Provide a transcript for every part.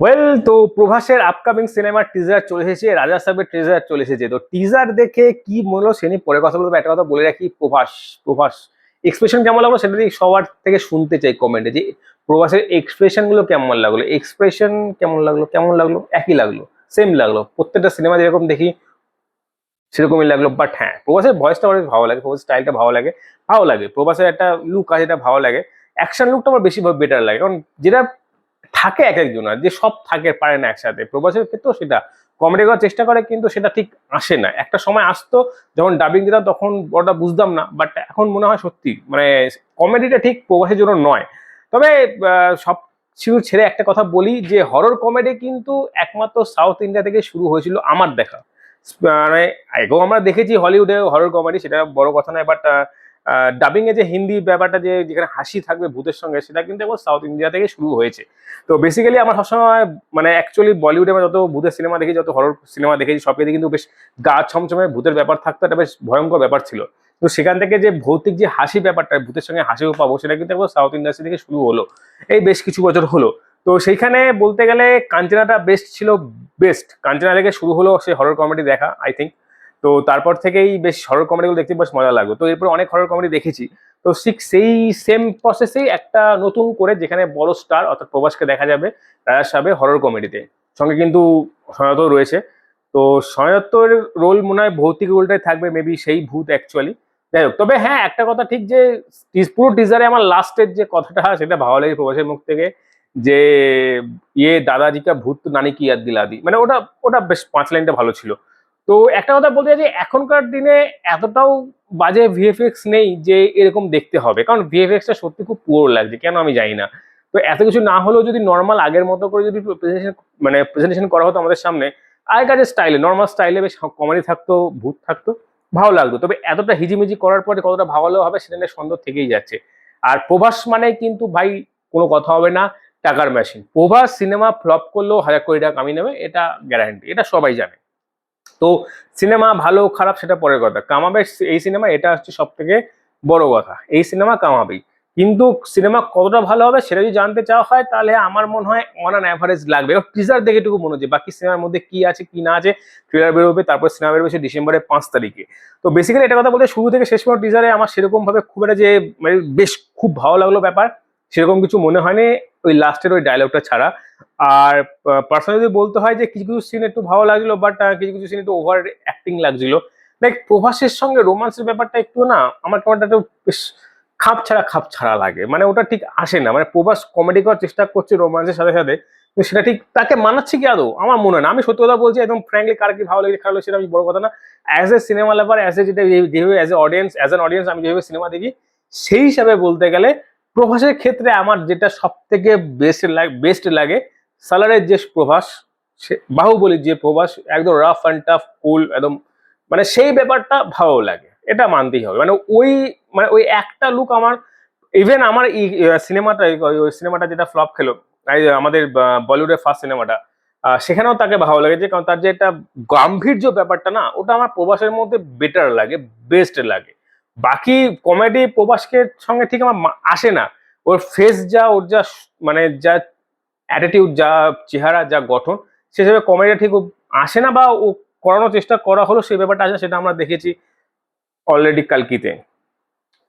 Well তো প্রভাসের upcoming সিনেমার teaser চলে এসেছে, রাজা সাহেবের টিজার চলে এসেছে। তো টিজার দেখে কি মনে হলো সে পরে কথা বলব একটা কথা বলে রাখি, প্রভাস প্রভাস। এক্সপ্রেশন কেমন লাগল সেটা নিয়ে সবার থেকে শুনতে চাই কমেন্টে যে প্রভাসের এক্সপ্রেশনগুলো কেমন লাগল এক্সপ্রেশন কেমন লাগল কেমন লাগল, একই লাগল সেম লাগল। প্রত্যেকটা সিনেমা যেরকম দেখি, সেরকমই লাগল বাট হ্যাঁ প্রভাসের ভয়েসটা আমার ভালো লাগে, প্রভাসের স্টাইলটা ভালো লাগে ভালো লাগে। প্রভাসের একটা লুক আছে এটা ভালো লাগে। অ্যাকশন লুকটা আমার বেশি বেটার লাগে, কারণ যেটা থাকে এক একজন আর যে সব থাকে, পারে না একসাথে। প্রবাসের ক্ষেত্রেও সেটা কমেডি করার চেষ্টা করে, কিন্তু সেটা ঠিক আসে না। একটা সময় আসতো, যখন ডাবিং দিতাম, তখন ওটা বুঝতাম না বাট এখন মনে হয় সত্যি মানে কমেডিটা ঠিক প্রবাসের জন্য নয়। তবে সব কিছু ছেড়ে একটা কথা বলি, যে হরর কমেডি কিন্তু একমাত্র সাউথ ইন্ডিয়া থেকে শুরু হয়েছিল আমার দেখা। মানে আগেও আমরা দেখেছি হলিউডে হরর কমেডি সেটা বড় কথা নয় বাট ডাবিং এ যে হিন্দি ব্যাপারটা যে যেখানে হাসি থাকবে ভূতের সঙ্গে, সেটা কিন্তু এখন সাউথ ইন্ডিয়া থেকে শুরু হয়েছে। তো বেসিক্যালি আমার সবসময় মানে অ্যাকচুয়ালি বলিউডে আমরা যত ভূতের সিনেমা দেখি, যত হরর সিনেমা দেখেছি সবকে কিন্তু বেশ গা ছমছমে ভূতের ব্যাপার থাকতো, একটা বেশ ভয়ঙ্কর ব্যাপার ছিল। তো সেখান থেকে যে ভৌতিক যে হাসি ব্যাপারটা, ভূতের সঙ্গে হাসিও পাবো, সেটা কিন্তু একবার সাউথ ইন্ডাস্ট্রি থেকে শুরু হলো। এই বেশ কিছু বছর হলো। তো সেইখানে বলতে গেলে কাঞ্চনাটা বেস্ট ছিল বেস্ট কাঞ্চনা থেকে শুরু হলো সে হরর কমেডি দেখা আই থিঙ্ক তো তারপর থেকেই বেশ হরর কমেডিগুলো দেখতে বেশ মজা লাগল। তো এরপর অনেক হরর কমেডি দেখেছি। তো ঠিক সেই সেম প্রসেসেই একটা নতুন করে যেখানে বড় স্টার অর্থাৎ প্রবাসকে দেখা যাবে, রাজা সাহেবে হরর কমেডিতে সঙ্গে কিন্তু সনাত রয়েছে। তো সনাতর রোল মনে হয় ভৌতিক রোলটাই থাকবে মেবি সেই ভূত অ্যাকচুয়ালি যাই হোক, তবে হ্যাঁ একটা কথা ঠিক যে পুরো টিজারে আমার লাস্টের যে কথাটা, সেটা ভালো লাগে প্রবাসের মুখ থেকে, যে ইয়ে দাদাজি কা ভূত নানি কি ইয়াদ দিলাদি। মানে ওটা ওটা বেশ পাঁচ লাইনটা ভালো ছিল। তো একটা কথা বলতে চাই যে এখনকার দিনে এতটাও বাজে ভিএফএক্স নেই যে এরকম দেখতে হবে। কারণ ভিএফএক্সটা সত্যি খুব পুরো লাগছে, কেন আমি জানি না। তো এত কিছু না হলেও যদি নর্মাল আগের মতো করে যদি প্রেজেন্টেশন মানে প্রেজেন্টেশন করা হতো আমাদের সামনে, আগেকার যে স্টাইলে নর্মাল স্টাইলে বেশ কমেডি থাকতো, ভূত থাকতো, ভালো লাগতো। তবে এতটা হিজিমিজি করার পরে কতটা ভালো হবে সেটা নিয়ে সন্দেহ থেকেই যাচ্ছে। আর প্রভাস মানে কিন্তু ভাই কোনো কথা হবে না, টাকার মেশিন প্রভাস সিনেমা ফ্লপ করলেও হাজার কোটি টাকা কামিয়ে নেবে, এটা গ্যারান্টি এটা সবাই জানে। তো সিনেমা ভালো খারাপ সেটা পরের কথা। কামাবে এই সিনেমা এটা হচ্ছে সব থেকে বড় কথা। এই সিনেমা কামাবেই। কিন্তু সিনেমা কতটা ভালো হবে সেটা যদি জানতে চাওয়া হয়, তাহলে আমার মনে হয় অন অ্যান অ্যাভারেজ লাগবে। টিজার দেখে একটু মনে হচ্ছে, বাকি সিনেমার মধ্যে কি আছে, কি না আছে ট্রেলার বেরোবে, তারপর সিনেমা বেরোবে সে ডিসেম্বরের পাঁচ তারিখে। তো বেসিক্যালি এটা কথা বলতে শুরু থেকে শেষ পর্যন্ত টিজারে আমার সেরকমভাবে খুব একটা যে মানে বেশ খুব ভালো লাগল ব্যাপার। সেরকম কিছু মনে হয়নি, ওই লাস্টের ওই ডায়লগটা ছাড়া। আর পার্সোনালি যদি বলতে হয় যে কিছু কিছু সিন একটু ভালো লাগল বাট কিছু কিছু সিন একটু ওভার অ্যাক্টিং লাগছিল। লাইক প্রভাসের সঙ্গে রোমান্সের ব্যাপারটা একটু না, আমার কেমনটা একটা বেশ খাপ ছাড়া খাপ ছাড়া লাগে। মানে ওটা ঠিক আসে না। মানে প্রভাস কমেডি করার চেষ্টা করছে রোমান্সের সাথে সাথে সেটা ঠিক তাকে মানাচ্ছে কি আদৌ? আমার মনে হয় না। আমি সত্যি কথা বলছি, একদম ফ্র্যাঙ্কলি কার কি ভালো লাগে খারাপ সেটা আমি বড় কথা না। As a cinema lover as a যেটা যেভাবে as a audience as an audience আমি যেভাবে সিনেমা দেখি, সেই হিসাবে বলতে গেলে প্রভাসের ক্ষেত্রে আমার যেটা সব থেকে বেস্ট লাগে বেস্ট লাগে সালারের যে প্রভাস, সে, বাহুবলীর যে প্রভাস, একদম রাফ অ্যান্ড টাফ কুল একদম মানে সেই ব্যাপারটা ভালো লাগে, এটা মানতেই হবে। মানে ওই মানে ওই একটা লুক আমার ইভেন আমার এই সিনেমাটা ওই সিনেমাটা যেটা ফ্লপ খেলো আমাদের বলিউডের ফার্স্ট সিনেমাটা সেখানেও তাকে ভালো লেগেছে, কারণ তার যে একটা গাম্ভীর্য ব্যাপারটা না, ওটা আমার প্রবাসের মধ্যে বেটার লাগে বেস্ট লাগে। বাকি কমেডি প্রবাসকে সঙ্গে ঠিক আমার আসে না। ওর ফেস যা, ওর যা মানে যা অ্যাটিটিউড যা চেহারা, যা গঠন, সে হিসেবে কমেডিটা ঠিক আসে না বা ও করানোর চেষ্টা করা হলো সেই ব্যাপারটা আসে সেটা আমরা দেখেছি অলরেডি কালকিতে।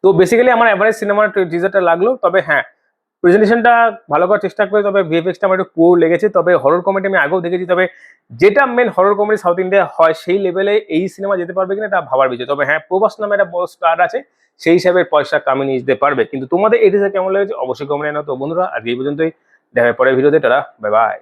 তো বেসিক্যালি আমার অ্যাভারেজ সিনেমার টিজারটা লাগল, তবে হ্যাঁ প্রেজেন্টেশনটা ভালো করার চেষ্টা করে, তবে ভিএফএক্সটা আমার একটু পুরো লেগেছে। তবে হরর কমেডি আমি আগেও দেখেছি, তবে যেটা main horror comedy South India হয়, সেই লেভেলে এই সিনেমা যেতে পারবে কিনা তা ভাবার বিষয়। তবে হ্যাঁ প্রবাস নামে একটা বড় স্টার আছে, সেই হিসাবে পয়সা কামিয়ে নিয়ে যেতে পারবে। কিন্তু তোমাদের টিজার কেমন লেগেছে অবশ্যই কমেন্ট না তো বন্ধুরা, আজকে এই পর্যন্তই। দেখা পরে ভিডিওতে তারা বাই বাই